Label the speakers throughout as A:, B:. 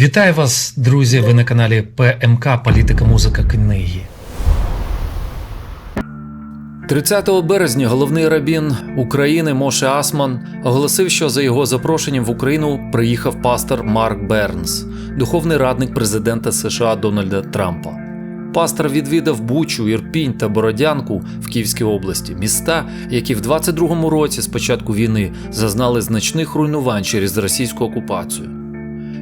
A: Вітаю вас, друзі! Ви на каналі ПМК Політика, музика, книги.
B: 30 березня головний рабін України Моше Асман оголосив, що за його запрошенням в Україну приїхав пастор Марк Бернс, духовний радник президента США Дональда Трампа. Пастор відвідав Бучу, Ірпінь та Бородянку в Київській області, міста, які в 22-му році з початку війни зазнали значних руйнувань через російську окупацію.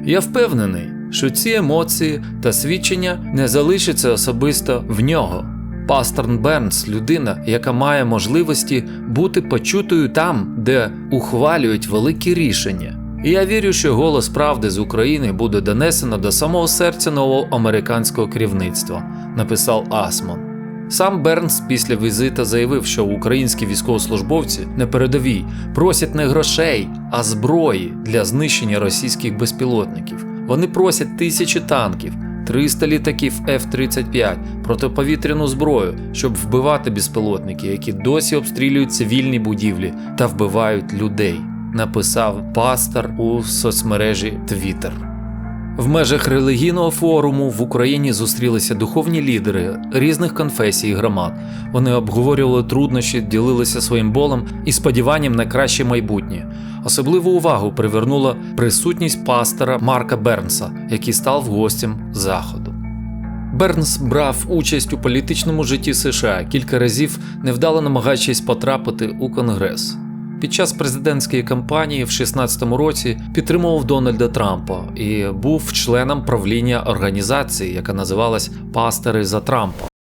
B: Я впевнений, що ці емоції та свідчення не залишаться особисто в нього. Пастор Бернс людина, яка має можливості бути почутою там, де ухвалюють великі рішення. І я вірю, що голос правди з України буде донесено до самого серця нового американського керівництва, написав Асман. Сам Бернс після візита заявив, що українські військовослужбовці на передовій просять не грошей, а зброї для знищення російських безпілотників. Вони просять тисячі танків, 300 літаків F-35, протиповітряну зброю, щоб вбивати безпілотники, які досі обстрілюють цивільні будівлі та вбивають людей. Написав пастор у соцмережі Twitter. В межах релігійного форуму в Україні зустрілися духовні лідери різних конфесій і громад. Вони обговорювали труднощі, ділилися своїм болем і сподіванням на краще майбутнє. Особливу увагу привернула присутність пастора Марка Бернса, який став гостем заходу. Бернс брав участь у політичному житті США кілька разів, невдало намагаючись потрапити у Конгрес. Під час президентської кампанії в 16-му році підтримував Дональда Трампа і був членом правління організації, яка називалась Пастери за Трампа.